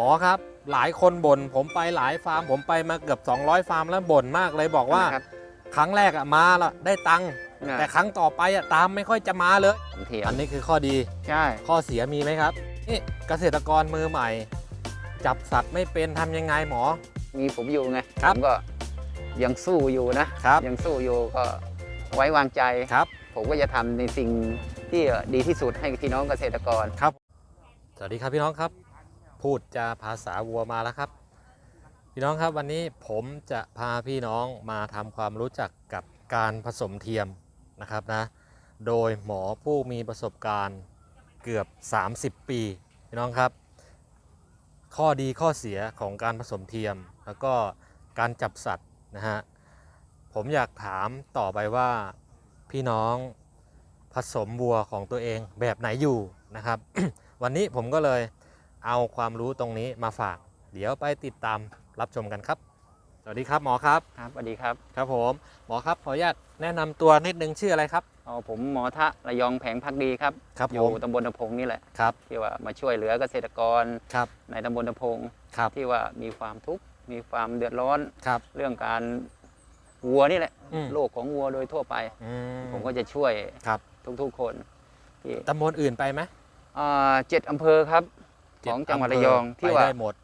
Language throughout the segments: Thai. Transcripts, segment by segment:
มอครับ หลายคนบ่นผมไปหลายฟาร์ม ผมไปมาเกือบ 200 ฟาร์มแล้วบ่นมากเลยบอกว่าครับ ครั้งแรกอะมาละได้ตังค์นะแต่ครั้งต่อไปอะตามไม่ค่อยจะมาเลยผมเทียมอันนี้คือข้อดีใช่ข้อเสียมีไหมครับนี่เกษตรกรมือใหม่ จับสัตว์ไม่เป็นทำยังไงหมอ มีผมอยู่ไงครับผมก็ยังสู้อยู่นะครับ ยังสู้อยู่ก็ไว้วางใจ ครับ ผมก็จะทำในสิ่งที่ดีที่สุดให้พี่น้องเกษตรกรครับสวัสดีครับพี่น้องครับ พูดจาภาษาวัวมาแล้วครับ พี่น้องครับวันนี้ผมจะพาพี่น้องมาทำความรู้จักกับการผสมเทียมนะครับนะ โดยหมอผู้มีประสบการณ์เกือบ 30 ปีพี่น้องครับ ข้อดีข้อเสียของการผสมเทียม แล้วก็การจับสัตว์นะฮะผมอยากถามต่อไปว่าพี่น้องผสมวัวของตัวเองแบบไหนอยู่นะครับ วันนี้ผมก็เลย เอาความรู้ตรงนี้มาฝาก เดี๋ยวไปติดตามรับชมกันครับ สวัสดีครับหมอครับ ครับสวัสดีครับครับผมหมอครับขออนุญาตแนะนำตัวนิดนึงชื่ออะไรครับ เอาผมหมอทะระยองแผงพักดีครับ ครับอผยู่มตำบลตะพงนี่แหละ ครับที่ว่ามาช่วยเหลือเกษตรกรครับในตำบลตะพงครับที่ว่ามีความทุกข์มีความเดือดร้อนครับเรื่องการวัวนี่แหละอืมโรคของวัวโดยทั่วไป อืผมก็จะช่วยครับทุกๆคนที่ตำบลอื่นไปไหมอ่าเจ็ดอำเภอครับ ของจังหวัดระยองเจ็ดที่อำเภว่าไปได้หมด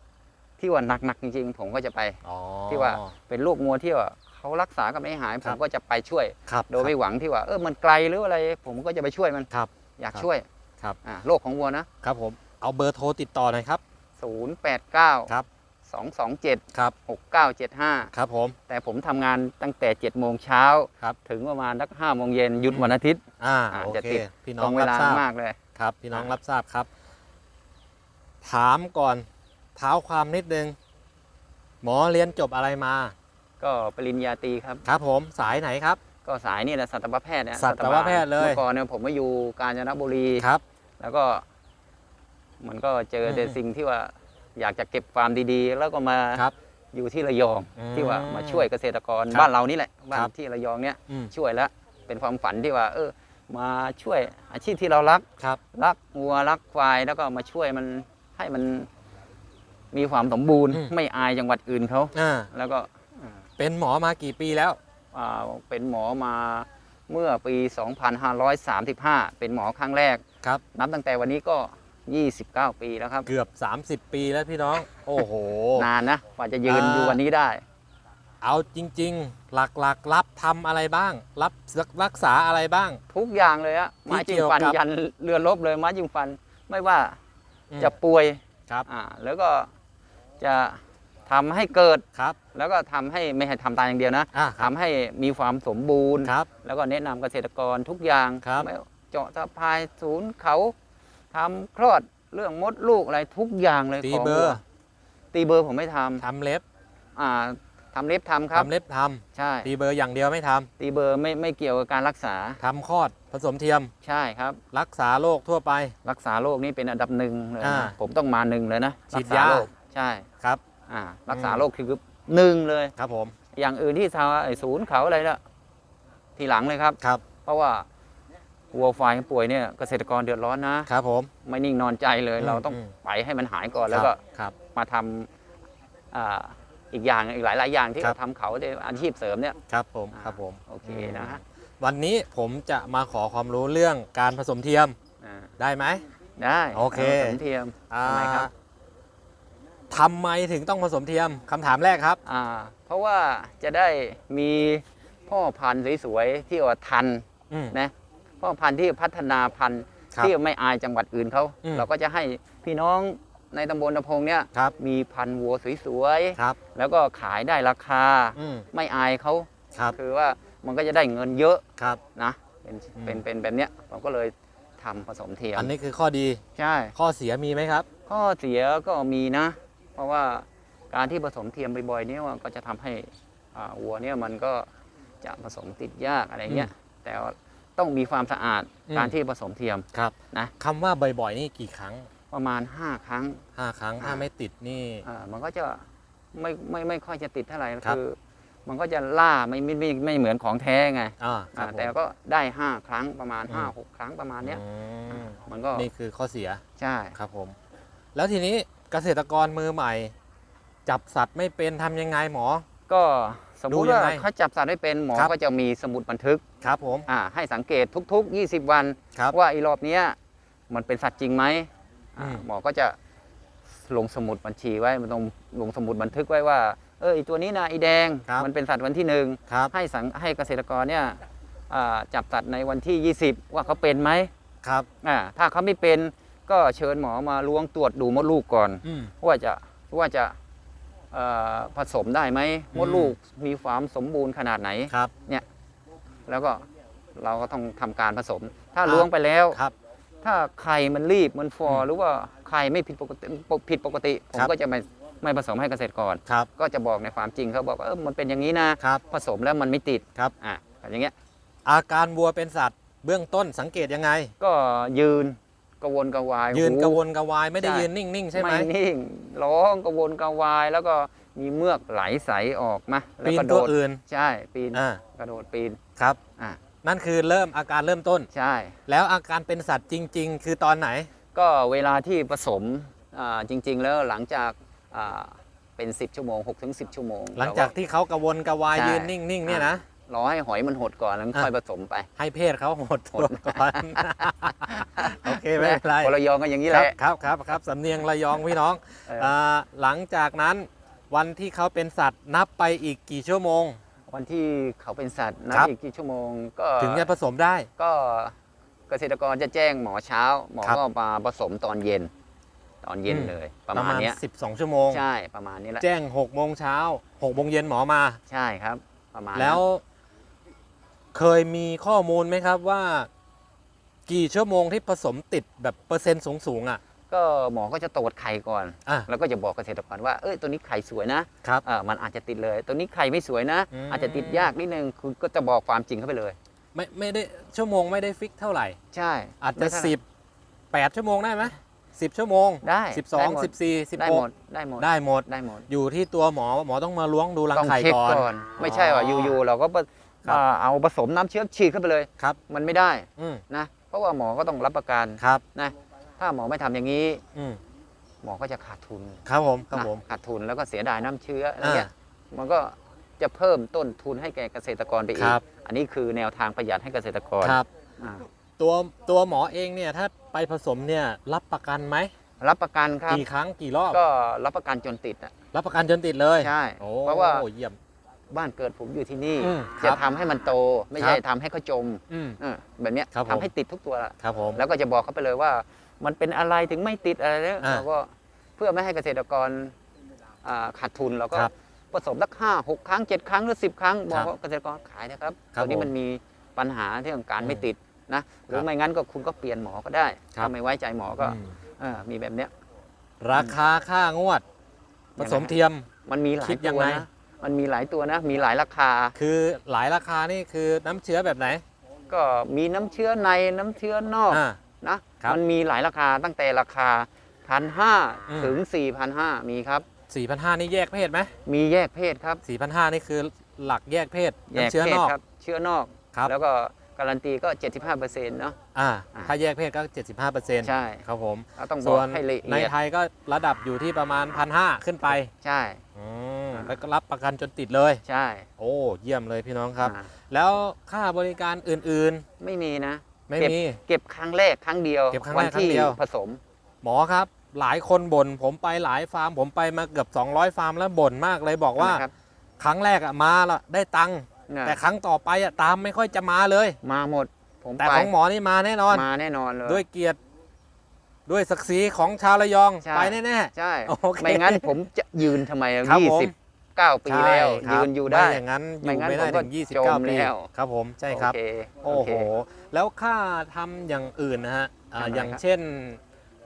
ที่ว่าหนักๆจริงๆ ผมก็จะไปอ๋อที่ว่าเป็นโรคงัวที่ว่าเขารักษากันไม่หายคผรัมบก็จะไปช่วยครับโดยไม่หวังที่ว่าเออมันไกลหรืออะไร ผมก็จะไปช่วยมันครับอยากครับช่วยครับอ่าโรคของวัวนะครับผมเอาเบอร์โทรติดต่อหน่อยครับ 089ครับ227ครับ6975 ครับผม แต่ผมทำงานตั้งแต่ 7 โมงเช้าครับถึงประมาณสัก5โมงเย็นหยุดวันอาทิตย์อ่าอ่าโอจะเคติดพี่ตน้รองงเวรับลาทราบมากเลย ครับ พี่น้องอ่ารับทราบครับ ถามก่อนเท้าความนิดนึง หมอเรียนจบอะไรมา ก็ปริญญาตรีครับ ครับผมสายไหนครับ ก็สายนี่แหละสัตวแพทย์เนี่ยสัตวแพทย์เลย เมื่อก่อนเนี่ยผมมาอยู่กาญจนบุรีครับ แล้วก็ มันก็เจอแต่อืมสิ่งที่ว่าอยากจะเก็บฟาร์มดีๆ แล้วก็มาครับอยู่ที่ระยองอืมที่ว่ามาช่วยเกษตรกรครับบ้านเรานี่แหละบ้านครับที่ระยองเนี่ยอืมช่วยแล้วเป็นความฝันที่ว่า เออ มาช่วยอาชีพที่เรารักครับรักวัวรักควายแล้วก็มาช่วยมัน ให้มันมีความสมบูรณ์ อืม ไม่อายจังหวัดอื่นเขา อ่าแล้วก็อ่าเป็นหมอมากี่ปีแล้ว อ่าเป็นหมอมาเมื่อปี 2535 เป็นหมอครั้งแรก ครับ นับตั้งแต่วันนี้ก็ 29 ปีแล้วครับ เกือบ 30 ปีแล้วพี่น้อง โอ้โห นานนะกว่าจะยืนอ่า อยู่วันนี้ได้ เอาจริง ๆ หลักๆรับทำอะไรบ้าง รับรักษาอะไรบ้าง ทุกอย่างเลยอะที่ไม้จิ้เกี่มยวฟันกับ ยันเรือรบเลยไม้จิ้มฟัน ไม่ว่าอืม จะป่วยครับอ่าแล้วก็จะทำให้เกิดครับ แล้วก็ทำให้ไม่ให้ทำตายอย่างเดียวนะอ่าคทำรับให้มีความสมบูรณ์ครับ แล้วก็แนะนำเกษตรกรทุกอย่างครับไม่เจาะสะพายศูนย์เขาทำคลอดเรื่องมดลูกอะไรทุกอย่างเลยตีของเบอวัวร์ตีเบอร์ผมไม่ทำทำเล็บอ่า ทำเล็บทำครับทำเล็บทใช่ำตีเบอร์อย่างเดียวไม่ทำตีเบอร์ไม่ไม่เกี่ยวกับการรักษาทำคลอดผสมเทียมใช่ครับ รักษาโรคทั่วไป รักษาโรคนี่เป็นอันดับหนึ่งเลยอ่านะผมต้องมาหนึ่งเลยนะฉีดรักษยาโรคใช่ครับอ่ารักษาอืมโรคคือหนึ่งเลยครับผม อย่างอื่นที่ทำไอ้ศูนย์เขาอะไรละทีหลังเลยครับครับ เพราะว่าวัวควายป่วยเนี่ยเกษตรกรเดือดร้อนนะครับผมไม่นิ่งนอนใจเลยอืมเราต้องอืมไปให้มันหายก่อนแล้วก็ครับมาทำ อ่าอีกอย่างอีกหลายหลายๆอย่างที่ครับเราทำเขาในอาชีพเสริมเนี่ยครับผมอ่าครับผมโอเคนะฮะวันนี้ผมจะมาขอความรู้เรื่องการผสมเทียมอ่าได้ไหม ได้โอเคาสมเทียมอ่าทำไมครับ ทำไมถึงต้องผสมเทียมคำถามแรกครับ อ่าเพราะว่าจะได้มีพ่อพันธุ์สวยๆที่ว่าทันอืม นะพ่อพันธุ์ที่พัฒนาพันธุ์ครับที่ไม่อายจังหวัดอื่นเขาอืม เราก็จะให้พี่น้อง ในตำบลตะพงเนี่ยครับมีพันธุ์วัวสวยครับ ๆ แล้วก็ขายได้ราคา อืมไม่อายเขาครับคือว่ามันก็จะได้เงินเยอะครับ นะ เป็นอืม เป็นเป็นแบบเนี้ยผมก็เลยทำผสมเทียมอันนี้คือข้อดี ใช่ข้อเสียมีไหมครับ ข้อเสียก็มีนะ เพราะว่าการที่ผสมเทียมบ่อยๆเนี่ยมันก็จะทำให้อ่าวัวเนี่ยมันก็จะผสมติดยากอะไรเงี้ยแต่ว่าต้องมีความสะอาดอืม การที่ผสมเทียมครับนะ คำว่าบ่อยๆนี่กี่ครั้ง ประมาณ 5 ครั้ง5ครั้งถ้าอ่าไม่ติดนี่ อ่ามันก็จะไม่ไม่ไม่ค่อยจะติดเท่าไหร่ครับ คือ มันก็จะล่าไม่ไม่ไม่ไม่เหมือนของแท้ไงอ่าครัอ่าบผม แต่ก็ได้ 5 ครั้งประมาณ อืม 5 6 ครั้งประมาณเนี้ยอืมมันก็นี่คือข้อเสียใช่ครับผม แล้วทีนี้เกกษตรกรมือใหม่ จับสัตว์ไม่เป็นทำยังไงหมอ ก็สมมุติดูยังว่าไงเขาจับสัตว์ไม่เป็นหมอครับ ก็จะมีสมุดบันทึกครับผมอ่าให้สังเกตทุก ๆ 20 วัน ครับว่าไอีรอบเนี้ยมันเป็นสัตว์จริงไหม อ่าอืม หมอก็จะลงสมุดบัญชีไว้มันต้องลงสมุดบันทึกไว้ว่า เออไอตัวนี้นะไอแดง ครับ มันเป็นสัตว์วันที่หนึ่งครับให้สังให้เกษตรกรเนี่ยอ่าจับสัตว์ในวันที่ 20 ว่าเขาเป็นไหมครับอ่าถ้าเขาไม่เป็นก็เชิญหมอมาล้วงตรวจดูมดลูกก่อน อืม ว่าจะว่าจะเอ่อผสมได้ไหมอืมมดลูกมีความสมบูรณ์ขนาดไหน ครับ แล้วก็เราก็ต้องทำการผสม ถ้าอ่าล้วงไปแล้ว ครับ ถ้าไข่มันรีบมันฟออืมหรือว่าไข่ไม่ผิดปกติผิดปกติ ผมครับก็จะไม่ไม่ผสมให้เกษตรกรครับก็จะบอกในความจริงเขาบอกว่าเออมันเป็นอย่างนี้นะครับผสมแล้วมันไม่ติดครับอะอย่างเงี้ยอาการวัวเป็นสัตว์เบื้องต้นสังเกตยังไง ก็ยืนกระวนกระวาย ยืนหูกระวนกระวายไม่ได้ใช่ยืนนิ่งๆใช่ไหมไม่นิ่งร้องกระวนกระวายแล้วก็มีเมือกไหลใสออกมาแล้วปีนกระโดตัวดอื่นใช่ปีนอ่ากระโดดปีนครับอะ นั่นคือเริ่มอาการเริ่มต้น ใช่ แล้วอาการเป็นสัตว์จริง ๆ คือตอนไหน ก็เวลาที่ผสมอ่าจริง ๆ แล้วหลังจากอ่าเป็น 10 ชั่วโมง6ถึง10 ชั่วโมงหลังจากที่เขากระวนกระวายใช่ยืนนิ่งๆเนี่ยนะรอให้หอยมันหดก่อนแล้วอะค่อยผสมไปให้เพศเขาหดหดตัวก่อน โอเคไม่เป็นไรคนละยองกันอย่างนี้คแหรับละครับครับครับสำเนียงระยองพี่น้องเออาหลังจากนั้นวันที่เขาเป็นสัตว์นับไปอีกกี่ชั่วโมง วันที่เขาเป็นสัตว์นับครับ อีกกี่ชั่วโมง ก็ถึงจะผสมได้ ก็เกษตรกรจะแจ้งหมอเช้า หมอครับ ก็มาผสมตอนเย็น ตอนเย็นอืมเลย ประมาณเนี้ย12 ชั่วโมง ใช่ประมาณนี้แหละแจ้ง6โมงเช้า6โมงเย็นหมอมา ใช่ครับ ประมาณนั้นแล้วเคยมีข้อมูลไหมครับว่า กี่ชั่วโมงที่ผสมติดแบบเปอร์เซ็นต์สูงๆอะ ก็หมอก็จะตรวจไข่ก่อน อะแล้วก็จะบอกเกษตรกรว่าเอ้ยตัวนี้ไข่สวยนะครับเออมันอาจจะติดเลย ตัวนี้ไข่ไม่สวยนะ อืม อาจจะติดยากนิดนึงคุณก็จะบอกความจริงเข้าไปเลย ไม่ไม่ได้ชั่วโมงไม่ได้ฟิกเท่าไหร่ ใช่อาจจะไม่เท่าไหร่ สิบแปดชั่วโมงได้ไหมสิบชั่วโมงได้สิบสได้องหมด สิบสี่สิบได้หหกมดได้หมดได้หมด ได้หมดอยู่ที่ตัวหมอหมอต้องมาล้วงดูรังต้องไข่เช็คก่อน ก่อน ไม่ใช่ว่าอยู่ๆเราก็ปะครับ อ่าเอาผสมน้ำเชื้อฉีดเข้าไปเลย ครับ มันไม่ได้อืมนะ เพราะว่าหมอก็ต้องรับประกันครับ นะ ถ้าหมอไม่ทำอย่างนี้ อืมหมอก็จะขาดทุน ครับผมครับนะผมขาดทุนแล้วก็เสียดายน้ำเชื้ออะไรอ่าเงี้ยมันก็จะเพิ่มต้นทุนให้แก่เกษตรกรไปอีคกรับอันนี้คือแนวทางประหยัดให้เกษตรกรครับอ่าตัวตัวหมอเองเนี่ยถ้าไปผสมเนี่ยรับประกันไหมรับประกันครับกี่ครั้งกี่รอบก็รับประกันจนติดอะรับประกันจนติดเลยใช่โอ้เพราะว่าเยี่ยมบ้านเกิดผมอยู่ที่นี่อืมคจะรับทำให้มันโตไม่ครัใช่บทำให้เขาจมอืมเออแบบเนี้ยครับผมทำให้ติดทุกตัวละครับผมแล้วก็จะบอกเขาไปเลยว่า มันเป็นอะไรถึงไม่ติดอะไรเนี่ยอ่าเราก็เพื่อไม่ให้เกษตรกรอ่าขาดทุนเราก็ครับผสมสักห้าหกครั้งเจ็ดครั้งหรือสิบครั้งบอครักบว่าเกษตรกรขายนะครับครับตัวนี้ผมมันมีปัญหาเรื่องการอืมไม่ติดนะหรืครัอบไม่งั้นก็คุณก็เปลี่ยนหมอก็ได้ครับ ถ้าไม่ไว้ใจหมอก็อืมเออมีแบบเนี้ย ราคาค่างวด ผสมเทียม มันมีหลาคิยดยัตังวไง นะมันมีหลายตัวนะ มีหลายราคา คือหลายราคานี่คือน้ำเชื้อแบบไหนก็มีน้ำเชื้อในน้ำเชื้อนอก อ่า นะครับมันมีหลายราคาตั้งแต่ราคาพันห้าอืมถึง4 5 0 0มีครับ4,500นี่แยกเพศไหมมีแยกเพศครับ4,500นี่คือหลักแยกเพศแยกน้ำเชื้อเพนศอกครับเชื้อนอกครับแล้วก็การันตีก็ 75%เนาะอ่าอ่าถ้าแยกเพศก็ 75%ใช่ครับผมเราต้องบส่อวกนให้ละในเอียดไทยก็ระดับอยู่ที่ประมาณ1,500ขึ้นไป ใช่อืมอ่าแล้วก็รับประกันจนติดเลย ใช่ โอ้ เยี่ยมเลยพี่น้องครับอ่าแล้วค่าบริการอื่นไม่มีนะๆ ไม่เก็บมี เก็บครั้งแรกครั้งเดียว เก็บครั้งแรกวัที่ครั้งเดียว ผสม หมอครับ หลายคนบ่นผมไปหลายฟาร์ม ผมไปมาเกือบ 200 ฟาร์มแล้วบ่นมากเลยบอกว่า นะครับ ครั้งแรกอะมาละได้ตังค์นะแต่ครั้งต่อไปอะตามไม่ค่อยจะมาเลย มาหมด ผมแต่ไปของหมอนี่มาแน่นอน มาแน่นอนเลย ด้วยเกียรติด้วยศักดิ์ศรีของชาวระยองใช่ ไปแน่ ใช่ โอเคไม่งั้นผมจะยืนทำไมครับยี่ผม สิบ เก้าๆปีแล้วใช่ครับยืนอยู่ได้ไม่อย่างนั้นอไม่ยู่งั้นไม่ได้ผมก็ถึงจม29ปีแล้วครับผมใช่ครับ โอเคโอ้โอโหเค แล้วค่าทำอย่างอื่นนะฮะอ่าทำอะไรอย่างครับ เช่น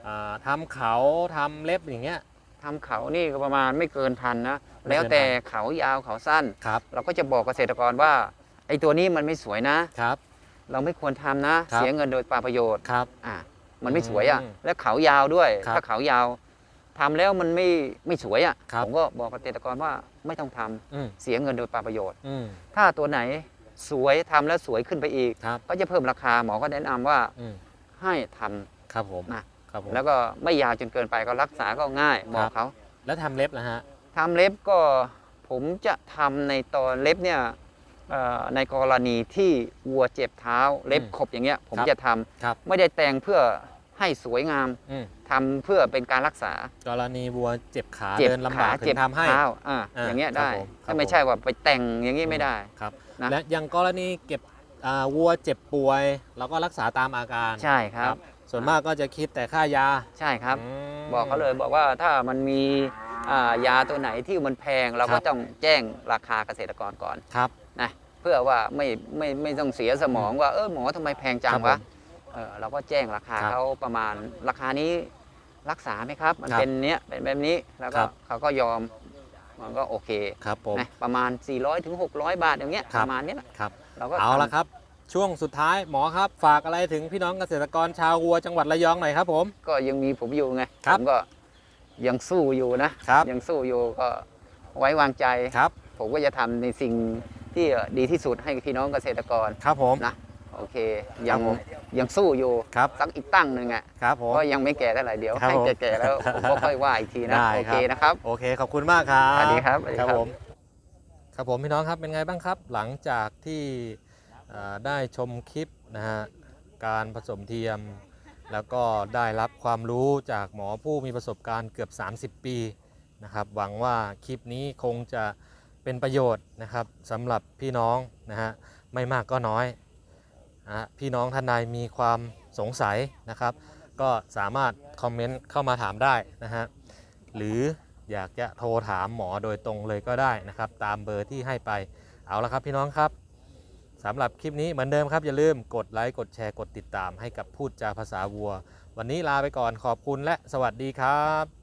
อ่าทำเขาทำเล็บอย่างเงี้ย ทำเขานี่ก็ประมาณไม่เกินพันนะ ไม่เกินแล้วแต่เขายาวเขาสั้น ครับเราก็จะบอกเกษตรกรว่าไอ้ตัวนี้มันไม่สวยนะ ครับ เราไม่ควรทำนะ ครับ เสียเงินโดยเปล่าประโยชน์ครับ อะมันไม่สวยอะ อืมและเขายาวด้วย ครับ ถ้าเขายาว ทำแล้วมันไม่ไม่สวยอะครับผมก็บอกเกษตรกรว่าไม่ต้องทำอืม เสียเงินโดยเปล่าประโยชน์ อืม ถ้าตัวไหนสวยทำแล้วสวยขึ้นไปอีก ครับ ก็จะเพิ่มราคาหมอก็แนะนำว่าอืมให้ทำครับผมนะ ครับผม แล้วก็ไม่ยาวจนเกินไปก็รักษาก็ง่ายบอกเขาแล้วทำเล็บนะฮะ ทำเล็บก็ผมจะทำในตอนเล็บเนี่ยเอ่อในกรณีที่วัวเจ็บเท้าเล็บอืมขบอย่างเงี้ยผมครับจะทำครับ ไม่ได้แต่งเพื่อ ให้สวยงามอืมทำเพื่อเป็นการรักษากรณีวัวเจ็บขาเจ็บเดินลำขาบากถึเจ็บงทำให้ เท้าอ่าอ่าอย่างเงี้ยครับได้ผมครับ ถ้าไม่ใช่ว่าไปแต่งอย่างนี้ไม่ได้ ครับนะ และอย่างกรณีเก็บอ่าวัวเจ็บป่วยเราก็รักษาตามอาการใช่ครับ ส่วนมากก็จะคิดแต่ค่ายาใช่ครับ ม บอกเขาเลยบอกว่าถ้ามันมีอ่ายาตัวไหนที่มันแพงเราครัก็บ ต้องแจ้งราคาเกษตรกรก่อนครับนะเพื่อว่าไม่ไม่ไม่ต้องเสียสมองว่าเออหมอทำไมแพงจังครับผวะม เออเราก็แจ้งราคาครับเขาประมาณราคานี้รักษาไหมครับ มันครับเป็นเนี้ยเป็นแบบนี้แล้วคก็รับ เขาก็ยอมมันก็โอเคครับผม นะประมาณ 400ถึง600 บาทอย่างเงี้ยครัปบ ระมาณนี้แหละครับ เราก็เอาทำละครับ ช่วงสุดท้ายหมอครับ ฝากอะไรถึงพี่น้องเกษตรกรชาววัวจังหวัดระยองหน่อยครับผมก็ยังมีผมอยู่ไงครัผบ มก็ยังสู้อยู่นะครับยังสู้อยู่ก็ไว้วางใจ ครับผมก็จะทำในสิ่งที่ดีที่สุดให้พี่น้องเกษตรกรครับผม นะ โอเค ยังครับผมยังสู้อยู่ครับสักอีกตั้งหนึ่งอะครับผม ก็ยังไม่แก่เท่าไหร่เดี๋ยวครับให้ผมแก่ๆแล้วผมก็ค่อยว่าอีกทีนะได้โอคเครับ นะครับ โอเค ขอบคุณมากครับ สวัสดีครับสวัสดีครับ ผมครับผมพี่น้องครับเป็นไงบ้างครับ หลังจากที่เอ่อได้ชมคลิปนะฮะการผสมเทียม แล้วก็ได้รับความรู้จากหมอผู้มีประสบการณ์เกือบ 30 ปีนะครับหวังว่าคลิปนี้คงจะเป็นประโยชน์นะครับสำหรับพี่น้องนะฮะไม่มากก็น้อย นะพี่น้องท่านใดมีความสงสัยนะครับ ก็สามารถคอมเมนต์เข้ามาถามได้นะฮะหรืออยากจะโทรถามหมอโดยตรงเลยก็ได้นะครับ ตามเบอร์ที่ให้ไปเอาละครับพี่น้องครับสำหรับคลิปนี้เหมือนเดิมครับ อย่าลืมกดไลค์กดแชร์กดติดตามให้กับพูดจาภาษาวัว วันนี้ลาไปก่อนขอบคุณและสวัสดีครับ